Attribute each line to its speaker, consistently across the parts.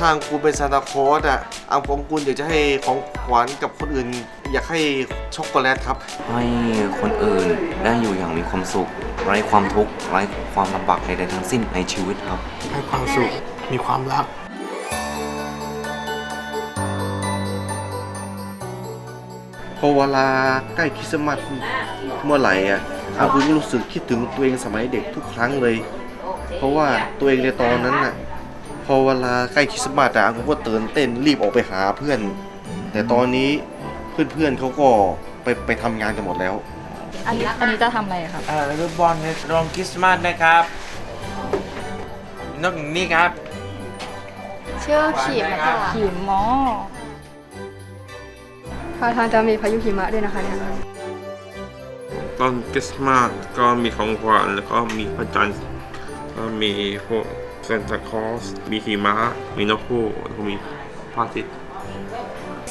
Speaker 1: ทางคุณเป็นซานตาคลอสอะอังของคุณอยากจะให้ของขวัญกับคนอื่น อยากให้ช็อกโกแลตครับ
Speaker 2: ให้คนอื่นได้อยู่อย่างมีความสุข ไร้ความทุกข์ไร้ความลำบากใดๆทั้งสิ้นในชีวิตครับ
Speaker 3: ให้ความสุข มีความรัก
Speaker 1: พอเวลาใกล้คริสต์มาสเมื่อไหร่อะอังคุณก็รู้สึกคิดถึงตัวเองสมัยเด็กทุกครั้งเลย เพราะว่าตัวเองในตอนนั้นน่ะพ อเวลาใกล้คริสต์มาสอะอังคุณก็ตื่นเต้นรีบออกไปหาเพื่อน แต่ตอนนี้เพื่อนๆเขาก็ไปไปทำงานกันหมดแล้ว
Speaker 4: อันนี้อันนี้จะทำอะไรครับ
Speaker 5: เอ่อลูกบอลในโรงคริสต์มาสนะครับนกนี่ครับ
Speaker 4: เชื่อขีมนะคะขีมมอ
Speaker 6: ท่าทางจะมีพายุหิมะด้วยนะคะเนี่ย
Speaker 7: ตอนคริสต์มาสก็มีของขวัญแล้วก็มีพระจันทร์ก็มีพวก ซนตาคอสมีหิมะมีนกฮูกแล้วก็มีพระอาทิตย์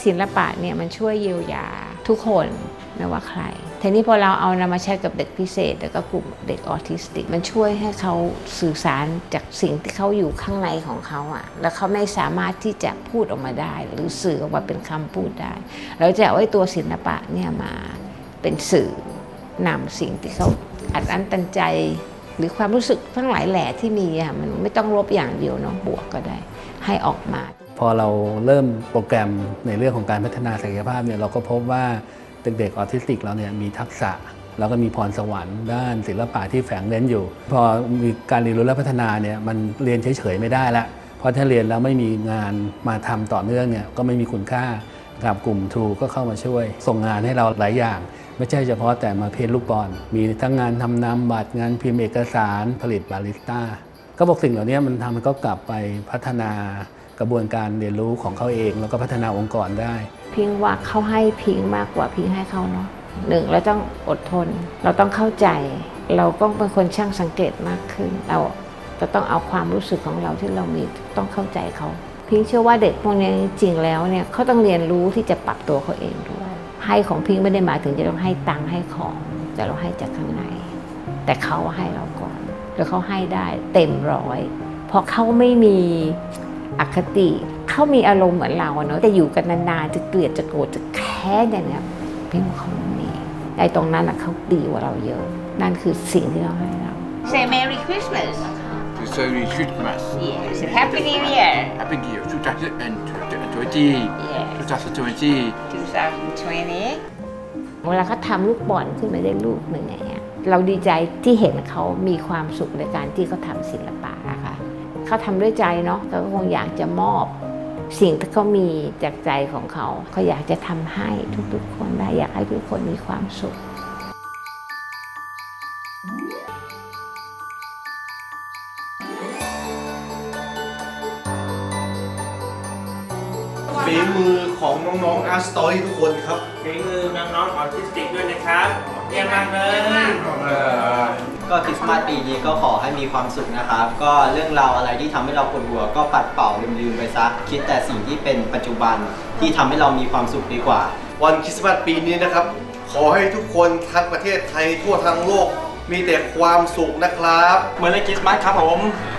Speaker 8: ศิลปะเนี่ยมันช่วยเยียวยาทุกคนไม่ว่าใครทีนี้พอเราเอานำมาใช้กับเด็กพิเศษ แล้วก็กลุ่มเด็กออทิสติก มันช่วยให้เขาสื่อสารจากสิ่งที่เขาอยู่ข้างในของเขาอะแล้วเขาไม่สามารถที่จะพูดออกมาได้ หรือสื่อออกมาเป็นคำพูดได้ เราจะเอาไอ้ตัวศิลปะเนี่ยมาเป็นสื่อนำสิ่งที่เขาอัดอั้นตันใจ หรือความรู้สึกทั้งหลายแหล่ที่มีอะมันไม่ต้องลบอย่างเดียวเนาะบวกก็ได้ ให้ออกมา
Speaker 9: พอเราเริ่มโปรแกรมในเรื่องของการพัฒนาศักยภาพเนี่ยเราก็พบว่าเด็กๆออทิสติกเราเนี่ยมีทักษะแล้วก็มีพรสวรรค์ด้านศิลปะที่แฝงเน้นอยู่ พอมีการเรียนรู้และพัฒนาเนี่ยมันเรียนเฉยๆไม่ได้ละเพราะถ้าเรียนแล้วไม่มีงานมาทำต่อเนื่องเนี่ยก็ไม่มีคุณค่า กับกลุ่มทรูก็เข้ามาช่วย ส่งงานให้เราหลายอย่าง ไม่ใช่เฉพาะแต่มาเพ้นลูกบอลมีทั้งงานทำนามบัตรงานพิมพ์เอกสารผลิตบาริสต้าก็บอกสิ่งเหล่านี้มันทำให้เขากลับไปพัฒนากระบวนการเรียนรู้ของเขาเอง แล้วก็พัฒนาองค์กรได้
Speaker 8: พิงว่าเขาให้พิงมากกว่าพิงให้เขาเนาะหนึ่งเราต้องอดทน เราต้องเข้าใจ เราต้องเป็นคนช่างสังเกตมากขึ้น เราจะต้องเอาความรู้สึกของเราที่เรามีต้องเข้าใจเขา พิงเชื่อว่าเด็กพวกนี้จริงๆแล้วเนี่ยเขาต้องเรียนรู้ที่จะปรับตัวเขาเองด้วย ให้ของพิงไม่ได้หมายถึงจะต้องให้ตังค์ให้ของแต่เราให้จากข้างใน แต่เขาให้เราก่อน แล้วเขาให้ได้เต็มร้อย เพราะเขาไม่มีอคติเขามีอารมณ์เหมือนเราอะเนาะแต่อยู่กันนานๆจะเกลียดจะโกรธจะแค้นอย่างเนี้ยพี่ว่าเขาไม่มีไอ้ตรงนั้นอะเขาดีกว่าเราเยอะ นั่นคือสิ่งที่เราให้เรา
Speaker 10: Say Merry Christmas.
Speaker 3: To say Christmas
Speaker 10: Yes. Happy New Year.
Speaker 3: Happy New Year 2020
Speaker 10: Yes.
Speaker 3: 2020
Speaker 10: 2020.
Speaker 8: เวลาเขาทำลูกบอลขึ้นมาได้ลูกหนึ่งอย่างเงี้ยเราดีใจที่เห็นเขามีความสุขในการที่เขาทำศิลปะอะค่ะเขาทำด้วยใจเนาะเขาก็คงอยากจะมอบสิ่งที่เขามีจากใจของเขาเขาอยากจะทำให้ทุกๆคนได้อยากให้ทุกคนมีความสุข
Speaker 1: ฝีมือของน้องๆอาร์ตสตอรี่ทุกคนครับ
Speaker 5: ฝีมือน้องๆออทิสติกด้วยนะครับเยี่ยมมากเลย
Speaker 11: ก็คริสต์มาสปีนี้ก็ขอให้มีความสุขนะครับ ก็เรื่องราวอะไรที่ทำให้เราปวดหัว ก็ปัดเป่าลืมๆไปซะ คิดแต่สิ่งที่เป็นปัจจุบันที่ทำให้เรามีความสุขดีกว่า
Speaker 1: วันคริสต์มาสปีนี้นะครับ ขอให้ทุกคนทั้งประเทศไทยทั่วทั้งโลก มีแต่ความสุขนะครับ
Speaker 11: เมื่อไรคริสต์มาสครับผม
Speaker 1: ค